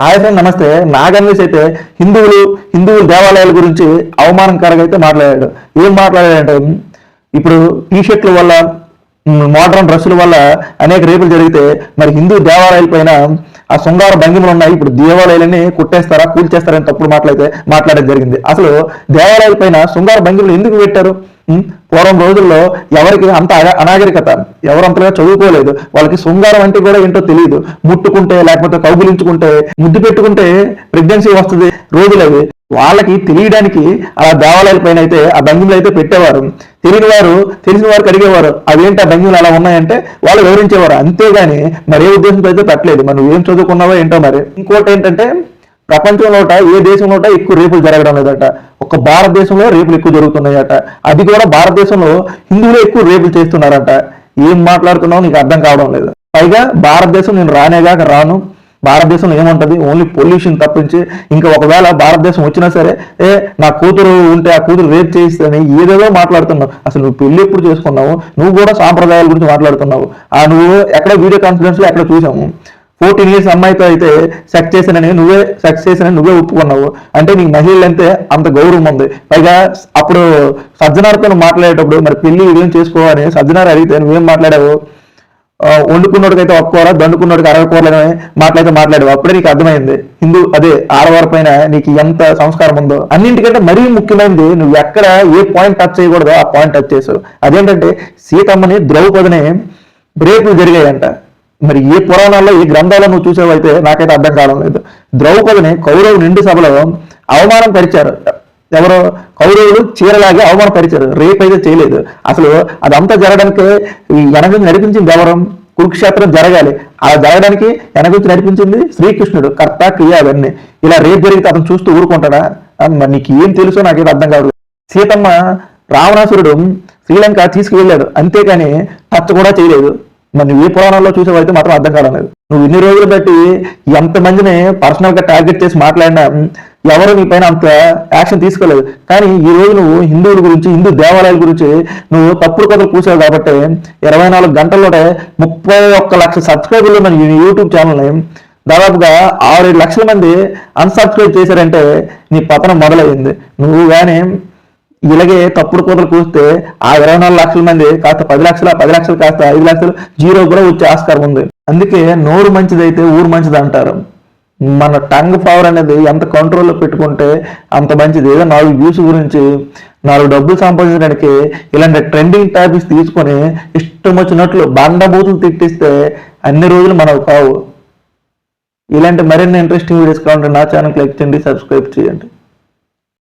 Hi friend నమస్తే. నాగన్వేష్ అయితే హిందువులు హిందువుల దేవాలయాల గురించి అవమానకరంగా అయితే మాట్లాడాడు. ఏం మాట్లాడాడంటే ఇప్పుడు టీ షర్ట్ల వల్ల మోడర్న్ డ్రెస్సుల వల్ల అనేక రేపులు జరిగితే మరి హిందూ దేవాలయాల పైన ఆ శృంగార భంగిమలు ఉన్నాయి. ఇప్పుడు దేవాలయాలని కుట్టేస్తారా కూల్చేస్తారని తప్పుడు మాట్లాడితే మాట్లాడడం జరిగింది. అసలు దేవాలయాల పైన శృంగార భంగిమలు ఎందుకు పెట్టారు? పూర్వం రోజుల్లో ఎవరికి అంత అనాగరికత ఎవరంతగా చదువుకోలేదు. వాళ్ళకి శృంగారం అంటే కూడా ఏంటో తెలియదు ముట్టుకుంటే లేకపోతే కౌగులించుకుంటే ముద్దు పెట్టుకుంటే ప్రెగ్నెన్సీ వస్తుంది. రోజులు అవి వాళ్ళకి తెలియడానికి అలా దేవాలయాల పైన అయితే ఆ భంగిమలు అయితే పెట్టేవారు. తెలియని వారు తెలిసిన వారికి అడిగేవారు అవేంటి ఆ భంగిమలు అలా ఉన్నాయంటే వాళ్ళు వివరించేవారు. అంతేగాని మరి ఏ ఉద్దేశంతో అయితే పెట్టలేదు మనం ఏం చదువుకున్నావో ఏంటో మరి. ఇంకోటి ఏంటంటే ప్రపంచంలోట ఏ దేశంలోట ఎక్కువ రేపులు జరగడం లేదట. ఒక భారతదేశంలో రేపులు ఎక్కువ జరుగుతున్నాయట. అది కూడా భారతదేశంలో హిందువులు ఎక్కువ రేపులు చేస్తున్నారట. ఏం మాట్లాడుతున్నావు నీకు అర్థం కావడం లేదు. పైగా భారతదేశం నేను రానేగాక రాను. భారతదేశంలో ఏముంటుంది? ఓన్లీ పొల్యూషన్ తప్పించి ఇంకా ఒకవేళ భారతదేశం వచ్చినా సరే ఏ నా కూతురు ఉంటే ఆ కూతురు రేప్ అని ఏదేదో మాట్లాడుతున్నావు. అసలు నువ్వు పెళ్ళి ఎప్పుడు చేసుకున్నావు? నువ్వు కూడా సాంప్రదాయాల గురించి మాట్లాడుతున్నావు. ఆ నువ్వు ఎక్కడ వీడియో కాన్ఫరెన్స్లో ఎక్కడ చూసాము? ఫోర్టీన్ ఇయర్స్ అమ్మాయితో అయితే సెక్స్ చేశానని నువ్వే సెక్స్ చేశానని నువ్వే ఒప్పుకున్నావు. అంటే నీకు మహిళలు అంటే అంత గౌరవం ఉంది. పైగా అప్పుడు సజ్జనార్తో మాట్లాడేటప్పుడు మరి పెళ్ళి ఇదేం చేసుకోవాలని సజ్జనార్ అడిగితే నువ్వేం మాట్లాడావు? ఆ, అయితే ఒక కూర దండుకున్నోడికి అరవై కూరలని మాట్లాడితే మాట్లాడావు అప్పుడే నీకు అర్థమైంది. హిందూ అదే ఆడవారి పైన నీకు ఎంత సంస్కారం ఉందో. అన్నింటికంటే మరీ ముఖ్యమైనది నువ్వు ఎక్కడ ఏ పాయింట్ టచ్ చేయకూడదో ఆ పాయింట్ టచ్ చేసావు అదేంటంటే సీతమ్మని ద్రౌపదిని రేపులు జరిగాయంట. మరి ఏ పురాణాల్లో ఏ గ్రంథాల్లో నువ్వు చూసావైతే నాకైతే అర్థం కావడం లేదు. ద్రౌపదిని కౌరవు నిండు సభలో అవమానం పరిచారు ఎవరో కౌరవులు చీరలాగే అవమానపరిచారు. రేపు అయితే చేయలేదు. అసలు అదంతా జరగడానికి ఈ వెనక నడిపించింది ఎవరం? కురుక్షేత్రం జరగాలి. అలా జరగడానికి వెనకొచ్చి నడిపించింది శ్రీకృష్ణుడు. కర్త క్రియ అవన్నీ. ఇలా రేపు జరిగితే అతను చూస్తూ ఊరుకుంటాడా? నీకు ఏం తెలుసో నాకైతే అర్థం కాదు. సీతమ్మ రావణాసురుడు శ్రీలంక తీసుకువెళ్ళాడు. అంతేకాని టచ్ కూడా చేయలేదు. మరి నువ్వు ఏ పురాణంలో చూసేవైతే మాత్రం అర్థం కావడం లేదు. నువ్వు ఇన్ని రోజులు బట్టి ఎంతమందిని పర్సనల్గా టార్గెట్ చేసి మాట్లాడినా ఎవరు నీ పైన అంత యాక్షన్ తీసుకోలేదు. కానీ ఈ రోజు నువ్వు హిందువుల గురించి హిందూ దేవాలయాల గురించి నువ్వు తప్పుడు కథలు కూసావు కాబట్టి ఇరవై నాలుగు గంటల్లోనే ముప్పై ఒక్క లక్ష సబ్స్క్రైబర్లు మన యూట్యూబ్ ఛానల్ని దాదాపుగా ఆరేడు లక్షల మంది అన్సబ్స్క్రైబ్ చేశారంటే నీ పతనం మొదలైంది నువ్వు కానీ ఇలాగే తప్పుడు కూతలు కూస్తే ఆ ఇరవై నాలుగు లక్షల మంది కాస్త పది లక్షల పది లక్షలు కాస్త ఐదు లక్షలు జీరో కూడా వచ్చే ఆస్కారం ఉంది. అందుకే నోరు మంచిదైతే ఊరు మంచిది అంటారు మన టంగ్ పవర్ అనేది ఎంత కంట్రోల్లో పెట్టుకుంటే అంత మంచిది. ఏదో నాలుగు వ్యూస్ గురించి నాలుగు డబ్బులు సంపాదించడానికి ఇలాంటి ట్రెండింగ్ టాపిక్స్ తీసుకొని ఇష్టం వచ్చినట్లు బండబూతులు తిట్టిస్తే అన్ని రోజులు మనకు కావు ఇలాంటి మరిన్ని ఇంట్రెస్టింగ్ వీడియోస్ కావాలంటే నా ఛానల్ క్లిక్ చేయండి సబ్స్క్రైబ్ చేయండి.